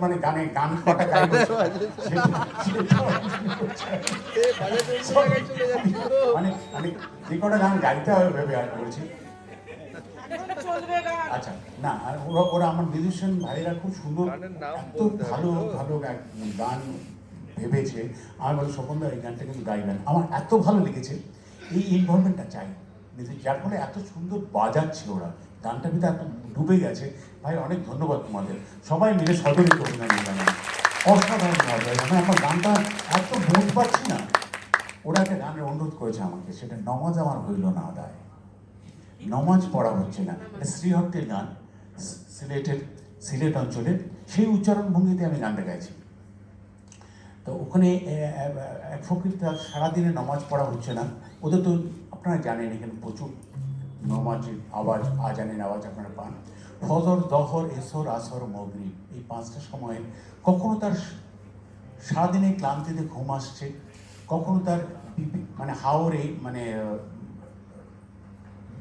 মানে গানে গান কটা গাইব মানে মানে যে কটা গান গাইতে হবে ভেবে আর বলছি। আচ্ছা না আর ওরা ওরা আমার মিউজিশিয়ান ভাইরা খুব সুন্দর এত ভালো ভালো গান ভেবেছে। আমি বলি স্বপনদা এই গানটা কিন্তু গাইবেন। আমার এত ভালো লেগেছে। এই ইনভলভমেন্টটা চাই? যার ফলে এত সুন্দর বাজাচ্ছে ওরা। গানটা ভিতরে এত ডুবে গেছে। ভাই, অনেক ধন্যবাদ তোমাদের। সবাই মিলে সদরিত অভিনন্দন জানাই। অসাধারণ মজা আমি আমার গানটা এত বোধ পাচ্ছি না। ওরা একটা গানের অনুরোধ করেছে আমাকে, সেটা নমাজ আমার হইল না আদায়। নমাজ পড়া হচ্ছে না। শ্রীহট্টের গান, সিলেটের, সিলেট অঞ্চলের। সেই উচ্চারণ ভঙ্গিতে আমি গানটা গাইছি। তো ওখানে ফকির তার সারাদিনে নমাজ পড়া হচ্ছে না। ওদের তো আপনারা জানেন এখানে প্রচুর নমাজের আওয়াজ, আজানের আওয়াজ আপনারা পান। ফজর দহর এসর, আসর মগরি এই পাঁচটা সময়ে কখনো তার সারাদিনে ক্লান্তিতে ঘুম আসছে, কখনো তার মানে হাওরে মানে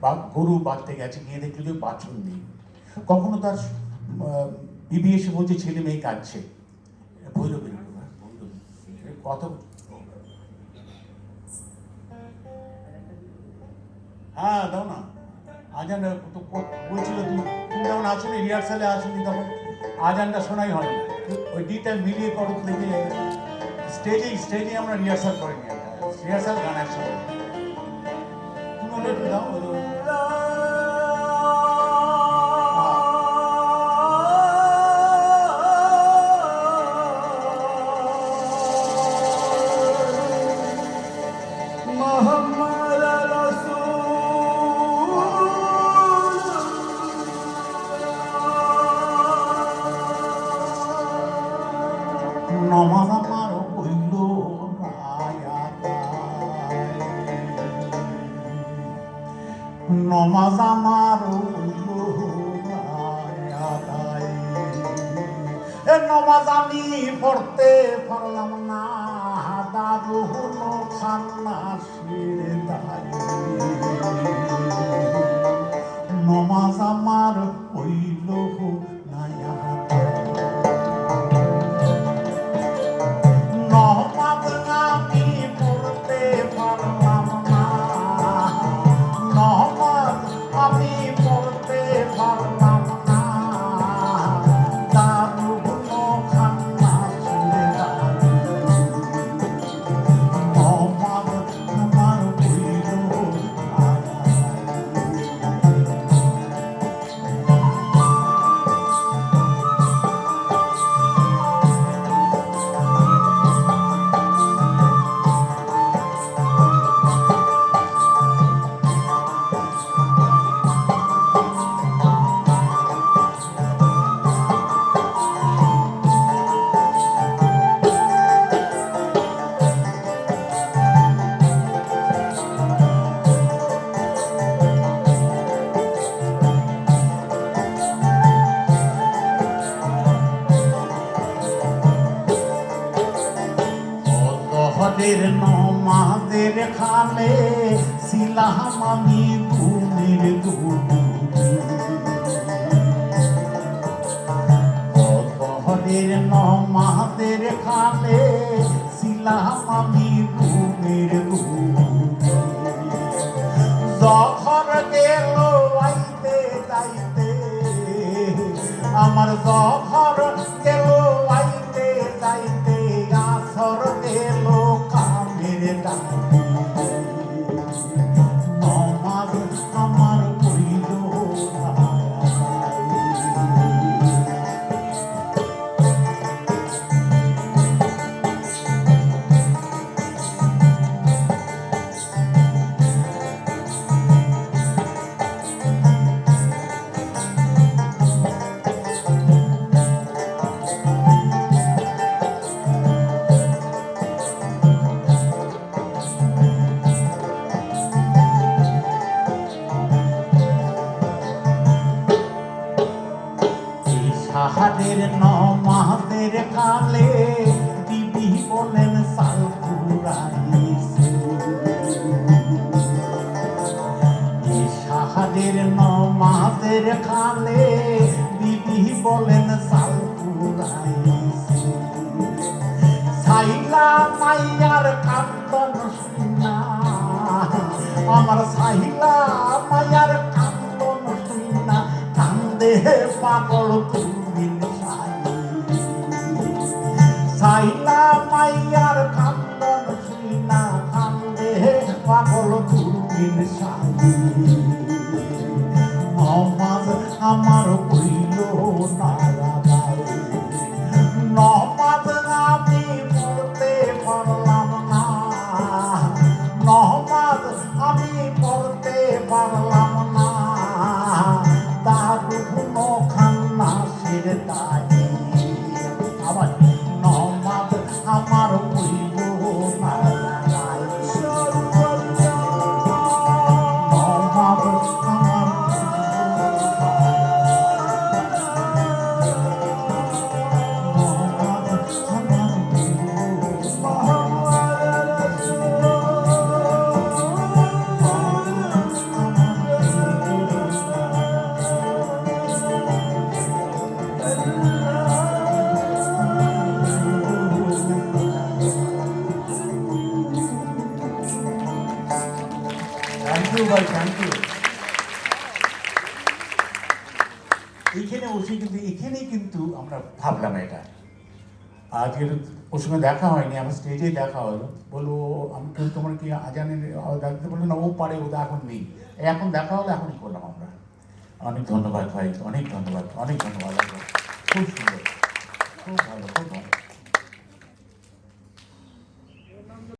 বা গরু বাঁধতে গেছে, গিয়ে দেখল যে বাছুর নেই। কখনো তার বিবি এসে বলছে, ছেলে মেয়ে কাঁদছে। ভৈরবের। কত? হ্যাঁ দাও না। আজান, তো বলছিল তুমি? তুমি যখন আসলে রিহার্সালে আসুনি তখন আজানটা শোনাই হয়নি। ওই ডিটা মিলিয়ে করো দেখি স্টেজে স্টেজে আমরা রিহার্সাল করিনি। রিহার্সাল গানের সময়। তুমি ওটা দাও নমাজ আমার এ নমাজ আমি পড়তে পারলাম না দাদু হলো খান্না শিরে নমাজ আমার হইল খালে শিলাম আমি দুবু অতহদের নমাদের খালে শিলাম আমি ঘুমের যখন গেল আইতে যাইতে, আমার যখন গেল আইতে যাইতে আসর গেল কামের দাবি সাহাদের নমাদের কালে দিদি বলেন সাল পুরাইছে সাহাদের নমাদের কালে দিদি বলেন সাল পুরাইছে সাইলা মাইয়ার কান্দন শুনা আমার সাইলা মাইয়ার কান্দন শুনা কান্দে পাগল তুমি সাইলা মাইয়ার কান্দন শুনা কান্দে পাগল তুমি সাই আমার এইখানে বসে কিন্তু এখানেই কিন্তু আমরা ভাবলাম এটা। আজকে ওর সঙ্গে দেখা হয়নি, আমার স্টেজে দেখা হলো। বলল, আমি তোমার কি আজানের ডাকতে বলল, না, ও পারে, ও এখন নেই। এখন দেখা হলো এখনই করলাম আমরা। অনেক ধন্যবাদ ভাই, অনেক ধন্যবাদ অনেক ধন্যবাদ। খুব সুন্দর, খুব ভালো খুব ভালো।